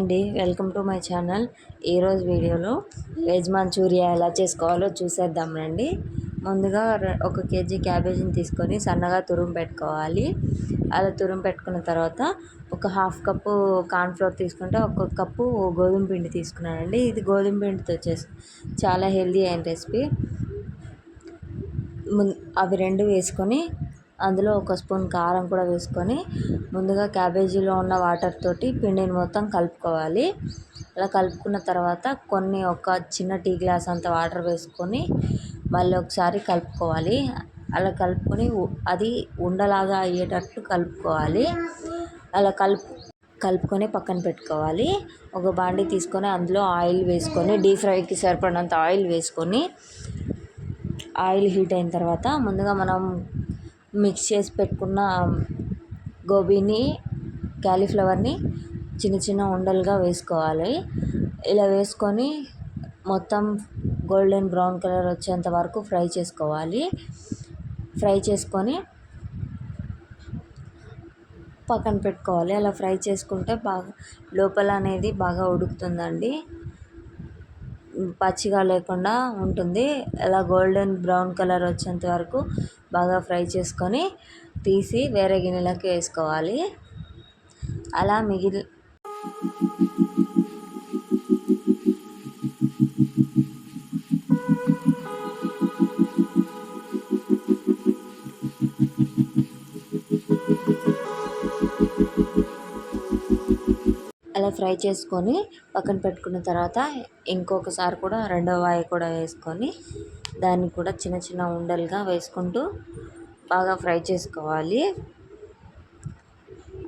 అండి. Welcome to my channel. ఈరోజు వీడియోలో వెజ్ మంచూరియా ఎలా చేసుకోవాలో చూసేద్దాం రండి. ముందుగా ఒక కేజీ క్యాబేజీని తీసుకొని సన్నగా తురుము పెట్టుకోవాలి. అలా తురుము పెట్టుకున్న తర్వాత ఒక హాఫ్ కప్పు కార్న్ఫ్లోర్ తీసుకుంటే ఒక కప్పు గోధుమ పిండి తీసుకున్నానండి. ఇది గోధుమ పిండితో చేసి చాలా హెల్దీ అయిన రెసిపీ. అవి రెండు వేసుకొని అందులో ఒక స్పూన్ కారం కూడా వేసుకొని ముందుగా క్యాబేజీలో ఉన్న వాటర్ తోటి పిండిని మొత్తం కలుపుకోవాలి. అలా కలుపుకున్న తర్వాత కొన్ని ఒక చిన్న టీ గ్లాస్ అంత వాటర్ వేసుకొని మళ్ళీ ఒకసారి కలుపుకోవాలి. అలా కలుపుకొని అది ఉండలాగా అయ్యేటట్టు కలుపుకోవాలి. అలా కలుపు కలుపుకొని పక్కన పెట్టుకోవాలి. ఒక బాండి తీసుకొని అందులో ఆయిల్ వేసుకొని డీప్ ఫ్రైకి సరిపడినంత ఆయిల్ వేసుకొని ఆయిల్ హీట్ అయిన తర్వాత ముందుగా మనం మిక్స్ చేసి పెట్టుకున్న గోబీని క్యాలీఫ్లవర్ని చిన్న చిన్న ఉండలుగా వేసుకోవాలి. ఇలా వేసుకొని మొత్తం గోల్డెన్ బ్రౌన్ కలర్ వచ్చేంత వరకు ఫ్రై చేసుకోవాలి. ఫ్రై చేసుకొని పక్కన పెట్టుకోవాలి. అలా ఫ్రై చేసుకుంటే బాగా లోపల అనేది బాగా ఉడుకుతుందండి. పచ్చిగా లేకుండా ఉంటుంది. అలా గోల్డెన్ బ్రౌన్ కలర్ వచ్చేంత వరకు బాగా ఫ్రై చేసుకొని తీసి వేరే గిన్నెలోకి వేసుకోవాలి. అలా మిగిలి ఫ్రై చేసుకొని పక్కన పెట్టుకున్న తర్వాత ఇంకొకసారి కూడా రెండవ వాయి కూడా వేసుకొని దాన్ని కూడా చిన్న చిన్న ఉండలుగా వేసుకుంటూ బాగా ఫ్రై చేసుకోవాలి.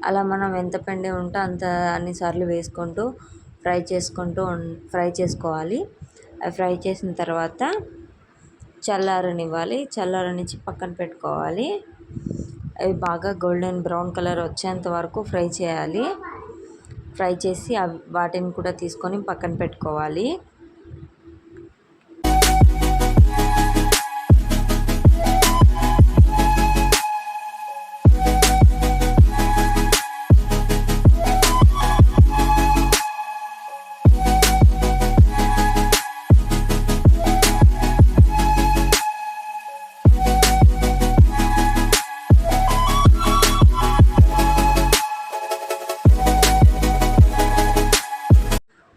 అలా మనం ఎంత పిండి ఉంటే అంత అన్నిసార్లు వేసుకుంటూ ఫ్రై చేసుకుంటూ ఫ్రై చేసుకోవాలి. అవి ఫ్రై చేసిన తర్వాత చల్లారనివ్వాలి. చల్లారనిచ్చి పక్కన పెట్టుకోవాలి. అవి బాగా గోల్డెన్ బ్రౌన్ కలర్ వచ్చేంత వరకు ఫ్రై చేయాలి. ఫ్రై చేసి వాటిని కూడా తీసుకొని పక్కన పెట్టుకోవాలి.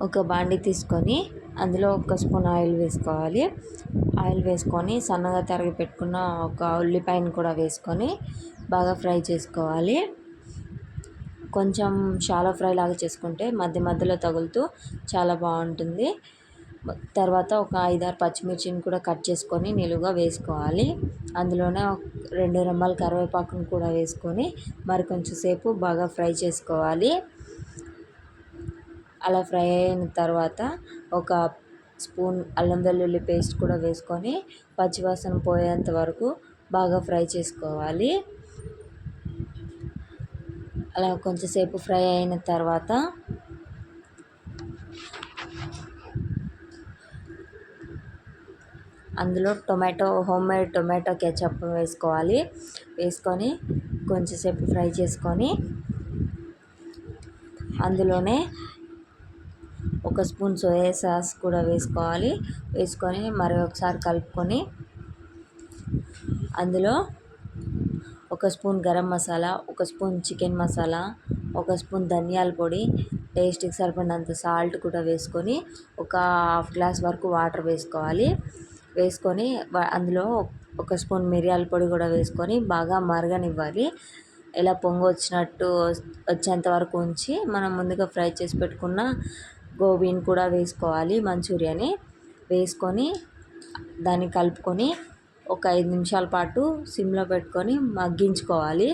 ఒక బాండి తీసుకొని అందులో ఒక స్పూన్ ఆయిల్ వేసుకోవాలి. ఆయిల్ వేసుకొని సన్నగా తరిగి పెట్టుకున్న ఒక ఉల్లిపాయను కూడా వేసుకొని బాగా ఫ్రై చేసుకోవాలి. కొంచెం షాలో ఫ్రై లాగా చేసుకుంటే మధ్య మధ్యలో తగులుతూ చాలా బాగుంటుంది. తర్వాత ఒక ఐదారు పచ్చిమిర్చిని కూడా కట్ చేసుకొని నిలువుగా వేసుకోవాలి. అందులోనే రెండు రెమ్మల కరివేపాకును కూడా వేసుకొని మరి కొంచెం సేపు బాగా ఫ్రై చేసుకోవాలి. అలా ఫ్రై అయిన తర్వాత ఒక స్పూన్ అల్లం వెల్లుల్లి పేస్ట్ కూడా వేసుకొని పచ్చివాసన పోయేంత వరకు బాగా ఫ్రై చేసుకోవాలి. అలా కొంచెంసేపు ఫ్రై అయిన తర్వాత అందులో tomato home made tomato ketchup వేసుకోవాలి. వేసుకొని కొంచెంసేపు ఫ్రై చేసుకొని అందులోనే ఒక స్పూన్ సోయా సాస్ కూడా వేసుకోవాలి. వేసుకొని మరి ఒకసారి కలుపుకొని అందులో ఒక స్పూన్ గరం మసాలా ఒక స్పూన్ చికెన్ మసాలా ఒక స్పూన్ ధనియాల పొడి టేస్ట్కి సరిపడినంత సాల్ట్ కూడా వేసుకొని ఒక హాఫ్ గ్లాస్ వరకు వాటర్ వేసుకోవాలి. వేసుకొని అందులో ఒక స్పూన్ మిరియాల పొడి కూడా వేసుకొని బాగా మరగనివ్వాలి. ఇలా పొంగు వచ్చినట్టు వచ్చేంత వరకు ఉంచి మనం ముందుగా ఫ్రై చేసి పెట్టుకున్న గోబీని కూడా వేసుకోవాలి మంచూరియాని వేసుకొని దాన్ని కలుపుకొని ఒక ఐదు నిమిషాల పాటు సిమ్లో పెట్టుకొని మగ్గించుకోవాలి.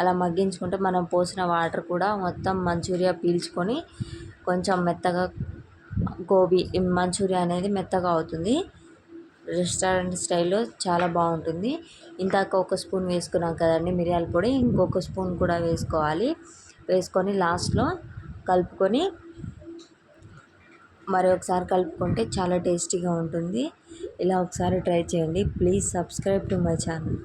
అలా మగ్గించుకుంటే మనం పోసిన వాటర్ కూడా మొత్తం మంచూరియా పీల్చుకొని కొంచెం మెత్తగా గోబీ మంచూరియా అనేది మెత్తగా అవుతుంది. రెస్టారెంట్ స్టైల్లో చాలా బాగుంటుంది. ఇందాక ఒక స్పూన్ వేసుకున్నాం కదండి మిరియాల పొడి ఇంకొక స్పూన్ కూడా వేసుకోవాలి. వేసుకొని లాస్ట్లో కలుపుకొని మరి ఒకసారి కలుపుకుంటే చాలా టేస్టీగా ఉంటుంది. ఇలా ఒకసారి ట్రై చేయండి. Please subscribe to my channel.